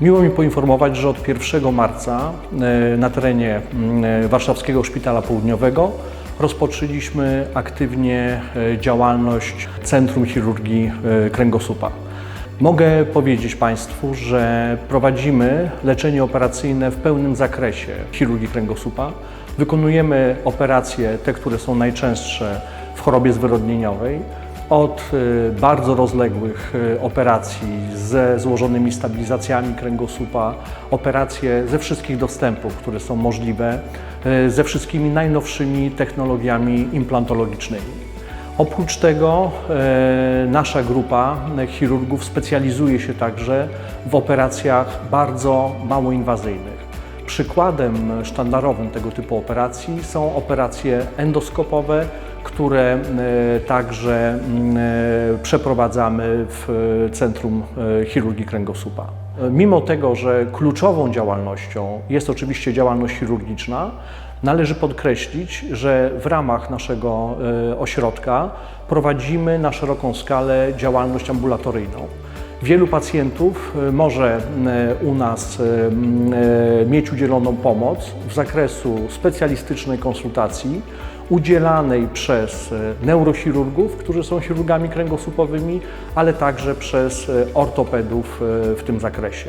Miło mi poinformować, że od 1 marca e, na terenie mm, Warszawskiego Szpitala Południowego rozpoczęliśmy aktywnie e, działalność Centrum Chirurgii e, Kręgosłupa. Mogę powiedzieć Państwu, że prowadzimy leczenie operacyjne w pełnym zakresie chirurgii kręgosłupa. Wykonujemy operacje, te, które są najczęstsze w chorobie zwyrodnieniowej, od y, bardzo rozległych y, operacji ze złożonymi stabilizacjami kręgosłupa, operacje ze wszystkich dostępów, które są możliwe, y, ze wszystkimi najnowszymi technologiami implantologicznymi. Oprócz tego nasza grupa chirurgów specjalizuje się także w operacjach bardzo mało inwazyjnych. Przykładem sztandarowym tego typu operacji są operacje endoskopowe, które e, także mm, e, przeprowadzamy w e, Centrum Chirurgii Kręgosłupa. Mimo tego, że kluczową działalnością jest oczywiście działalność chirurgiczna, należy podkreślić, że w ramach naszego ośrodka prowadzimy na szeroką skalę działalność ambulatoryjną. Wielu pacjentów e, może e, u nas e, mieć udzieloną pomoc w zakresu specjalistycznej konsultacji udzielanej przez neurochirurgów, którzy są chirurgami kręgosłupowymi, ale także przez ortopedów w tym zakresie.